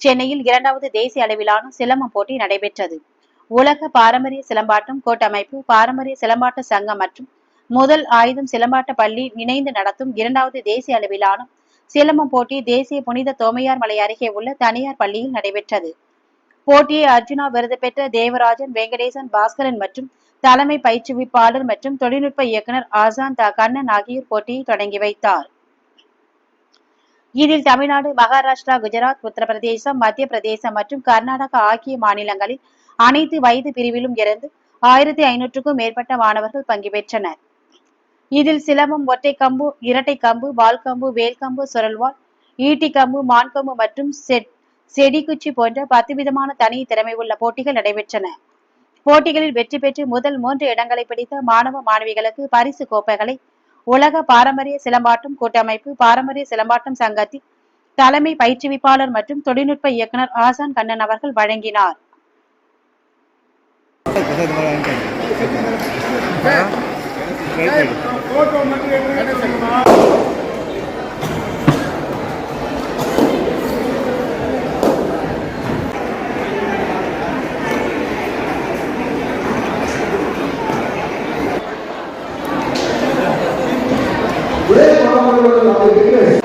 சென்னையில் இரண்டாவது தேசிய அளவிலான சிலம்பம் போட்டி நடைபெற்றது. உலக பாரம்பரிய சிலம்பாட்டம் கூட்டமைப்பு பாரம்பரிய சிலம்பாட்ட சங்கம் மற்றும் முதல் ஆயுதம் சிலம்பாட்ட பள்ளி இணைந்து நடத்தும் இரண்டாவது தேசிய அளவிலான சிலம்பம் போட்டி தேசிய புனித தோமையார் மலை அருகே உள்ள தனியார் பள்ளியில் நடைபெற்றது. போட்டியை அர்ஜுனா விருது பெற்ற தேவராஜன் வெங்கடேசன் பாஸ்கரன் மற்றும் தலைமை பயிற்றுவிப்பாளர் மற்றும் தொழில்நுட்ப இயக்குனர் ஆசான் த கண்ணன் ஆகியோர் போட்டியை தொடங்கி வைத்தார். இதில் தமிழ்நாடு மகாராஷ்டிரா குஜராத் உத்தரப்பிரதேசம் மத்திய பிரதேசம் மற்றும் கர்நாடகா ஆகிய மாநிலங்களில் அனைத்து வயது பிரிவிலும் இருந்து ஆயிரத்தி ஐநூற்றுக்கும் மேற்பட்ட மாணவர்கள் பங்கு பெற்றனர். இதில் சிலம்பம் ஒற்றை கம்பு இரட்டை கம்பு வால் கம்பு வேல் கம்பு ஈட்டி கம்பு மான்கம்பு மற்றும் செட் செடிக்குச்சி போன்ற பத்து விதமான தனி திறமை உள்ள போட்டிகள் நடைபெற்றன. போட்டிகளில் வெற்றி பெற்று முதல் மூன்று இடங்களை பிடித்த மாணவ மாணவிகளுக்கு பரிசு கோப்பைகளை உலக பாரம்பரிய சிலம்பாட்டம் கூட்டமைப்பு பாரம்பரிய சிலம்பாட்டம் சங்கத்தின் தலைமை பயிற்றுவிப்பாளர் மற்றும் தொழில்நுட்ப இயக்குனர் ஆசான் கண்ணன் அவர்கள் வழங்கினார். ಒಳ್ಳೆಯ ಪ್ರಮಾಣಗಳನ್ನು ನಾವು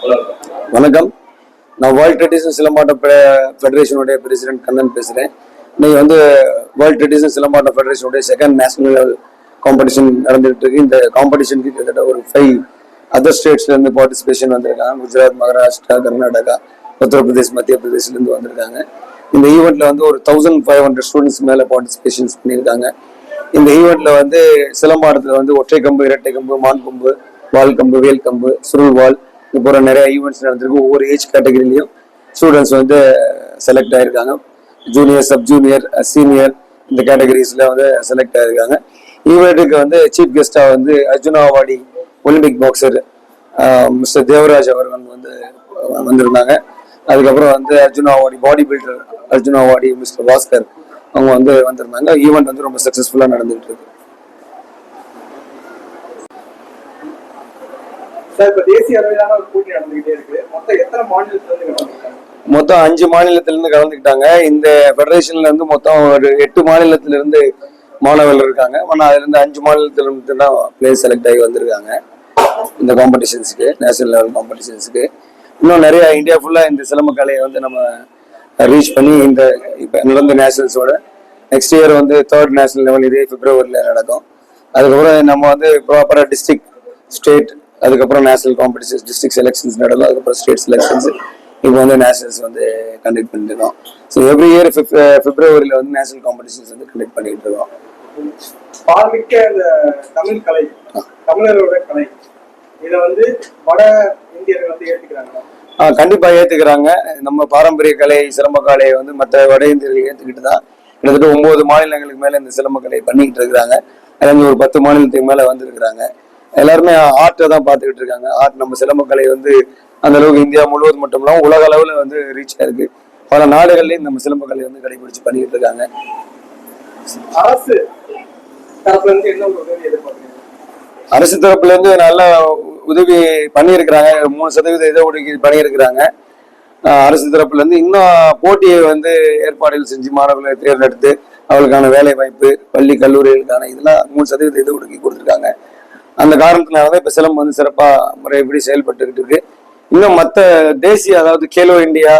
வணக்கம். நான் வேர்ல்ட் ட்ரெடிஷன் சிலம்பாட்டம் ஃபெடரேஷனுடைய பிரசிடென்ட் கண்ணன் பேசுகிறேன் இன்னைக்கு வந்து வேர்ல்ட் ட்ரெடிஷன் சிலம்பாட்டம் ஃபெடரேஷனுடைய செகண்ட் நேஷனல் லெவல் காம்படிஷன் நடந்துகிட்டு இருக்கு. இந்த காம்படிஷனுக்கு கிட்டத்தட்ட ஒரு ஃபைவ் அதர் ஸ்டேட்ஸ்லேருந்து பார்ட்டிசிபேஷன் வந்திருக்காங்க. குஜராத் மகாராஷ்டிரா கர்நாடகா உத்தரப்பிரதேஷ் மத்திய பிரதேஷ்லேருந்து வந்திருக்காங்க. இந்த ஈவெண்ட்டில் வந்து ஒரு தௌசண்ட் ஃபைவ் ஹண்ட்ரட் ஸ்டூடெண்ட்ஸ் மேலே பார்ட்டிசிபேஷன்ஸ் பண்ணியிருக்காங்க. இந்த ஈவெண்ட்ல வந்து சிலம்பாட்டத்தில் வந்து ஒற்றை கம்பு இரட்டை கம்பு மான் கம்பு வால் கம்பு வேல் கம்பு சுருள் வால் இப்போ நிறைய ஈவெண்ட்ஸ் நடந்திருக்கு. ஒவ்வொரு ஏஜ் கேட்டகரியிலையும் ஸ்டூடெண்ட்ஸ் வந்து செலக்ட் ஆயிருக்காங்க. ஜூனியர் சப் ஜூனியர் சீனியர் இந்த கேட்டகரிஸ்ல வந்து செலக்ட் ஆயிருக்காங்க. ஈவெண்ட்டுக்கு வந்து சீஃப் கெஸ்டா வந்து Arjuna awardee Olympic boxer mister Devaraj அவர்கள் வந்து வந்திருந்தாங்க. அதுக்கப்புறம் வந்து Arjuna awardee body builder Arjuna awardee mister Bhaskar அவங்க வந்து வந்திருந்தாங்க. ஈவெண்ட் வந்து ரொம்ப சக்ஸஸ்ஃபுல்லாக நடந்துகிட்டு இருக்கு. சார் இப்ப தேசிய அளவிலான ஒரு நடந்துகிட்டே இருக்கு. மொத்தம் எத்தனை மாநிலத்துல இருந்து மொத்தம் அஞ்சு மாநிலத்திலிருந்து கலந்துக்கிட்டாங்க. இந்த ஃபெடரேஷன்ல இருந்து மொத்தம் ஒரு எட்டு மாநிலத்திலிருந்து மாணவர்கள் இருக்காங்க. ஆனால் அதுல இருந்து அஞ்சு மாநிலத்திலிருந்து தான் பிளேஸ் செலக்ட் ஆகி வந்திருக்காங்க. இந்த காம்படிஷன்ஸுக்கு நேஷனல் லெவல் காம்படிஷன்ஸுக்கு இன்னும் நிறைய இந்தியா ஃபுல்லா இந்த சிலம்ப கலையை வந்து நம்ம ரீச் பண்ணி இந்த இப்போ நடந்த நேஷனல்ஸோட நெக்ஸ்ட் இயர் வந்து தேர்ட் நேஷனல் லெவல் இதே பிப்ரவரியில் நடக்கும். அதுக்கப்புறம் நம்ம வந்து ப்ராப்பராக டிஸ்ட்ரிக்ட் ஸ்டேட் அதுக்கப்புறம் நேஷனல் காம்படிஷன்ஸ் டிஸ்ட்ரிக்ட் செலெக்ஷன்ஸ் நடக்கும். அதுக்கப்புறம் ஸ்டேட் செலெக்ஷன்ஸ் இப்போ வந்து நேஷனல்ஸ் வந்து கண்டக்ட் பண்ணிட்டு இருக்கோம். ஸோ எவ்ரி இயர் பிப்ரவரியில் வந்து நேஷனல் காம்படிஷன்ஸ் வந்து கண்டக்ட் பண்ணிட்டு இருக்கோம். பாரமிக்க இந்த தமிழ் கலை தமிழரோட கலை இத வந்து வட இந்தியர்கள் வந்து ஏத்துக்கிறாங்க ஆ, கண்டிப்பா ஏத்துக்கிறாங்க. நம்ம பாரம்பரிய கலை சிலம்ப கலையை வந்து மற்ற வட இந்தியர்கள் ஏத்துக்கிட்டு தான் கிட்டத்தட்ட ஒன்பது மாநிலங்களுக்கு மேல இந்த சிலம்ப கலையை பண்ணிக்கிட்டு இருக்கிறாங்க. இருந்து ஒரு பத்து மாநிலத்துக்கு மேல வந்திருக்கிறாங்க. எல்லாருமே ஆர்ட்டை தான் பார்த்துக்கிட்டு இருக்காங்க. ஆர்ட் நம்ம சிலம்ப கலை வந்து அந்த அளவுக்கு இந்தியா முழுவதும் மட்டும் இல்லாம உலக அளவுல வந்து ரீச் ஆயிருக்கு பல நாடுகள்லயும் நம்ம சிலம்ப கலை வந்து கடைபிடிச்சு பண்ணிக்கிட்டு இருக்காங்க. அரசு அரசு தரப்புல இருந்து நல்ல உதவி பண்ணியிருக்கிறாங்க. மூணு சதவீத இட ஒதுக்கீடு பண்ணியிருக்கிறாங்க. அரசு தரப்புல இருந்து இன்னும் போட்டியை வந்து ஏற்பாடுகள் செஞ்சு மாணவர்களை தேர்ந்தெடுத்து அவர்களுக்கான வேலை வாய்ப்பு பள்ளி கல்லூரிகளுக்கான இதெல்லாம் மூணு சதவீத இட ஒதுக்கி கொடுத்துருக்காங்க. அந்த காரணத்தினாலதான் இப்ப சிலம்பம் வந்து சிறப்பா முறைப்படி செயல்பட்டுக்கிட்டு இருக்கு. இன்னும் மற்ற தேசிய அதாவது கேலோ இந்தியா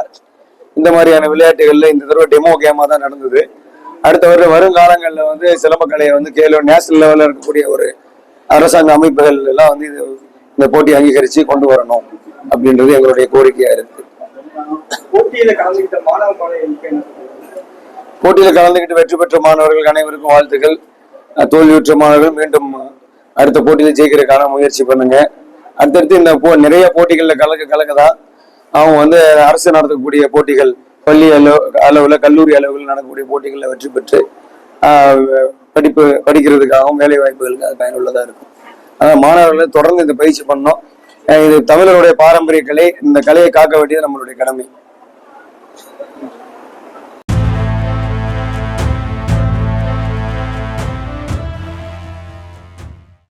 இந்த மாதிரியான விளையாட்டுகள்ல இந்த தடவை டெமோ கேமா தான் நடந்தது. அடுத்த வரும் வருங்காலங்கள்ல வந்து சிலம்பக்கலையை வந்து கேலோ நேஷனல் லெவல்ல இருக்கக்கூடிய ஒரு அரசாங்க அமைப்புகள் எல்லாம் வந்து இது இந்த போட்டி அங்கீகரிச்சு கொண்டு வரணும் அப்படின்றது எங்களுடைய கோரிக்கையா இருக்கு. போட்டியில கலந்துக்கிட்டு வெற்றி பெற்ற மாணவர்கள் அனைவருக்கும் வாழ்த்துக்கள். தோல்வியுற்ற மாணவர்கள் மீண்டும் அடுத்த போட்டியில ஜெயிக்கிறதுக்கான முயற்சி பண்ணுங்க. அடுத்தடுத்து இந்த போ நிறைய போட்டிகள்ல கலக்க கலக்க தான் அவங்க வந்து அரசு நடத்தக்கூடிய போட்டிகள் பள்ளி அளவு அளவில் கல்லூரி அளவில் நடக்கக்கூடிய போட்டிகளில் வெற்றி பெற்று படிப்பு படிக்கிறதுக்காகவும் வேலை வாய்ப்புகளுக்கு அது பயனுள்ளதாக இருக்கும். ஆனால் மாணவர்களை தொடர்ந்து இந்த பயிற்சி பண்ணோம் இது தமிழருடைய பாரம்பரிய கலை இந்த கலையை காக்க வேண்டியது நம்மளுடைய கடமை.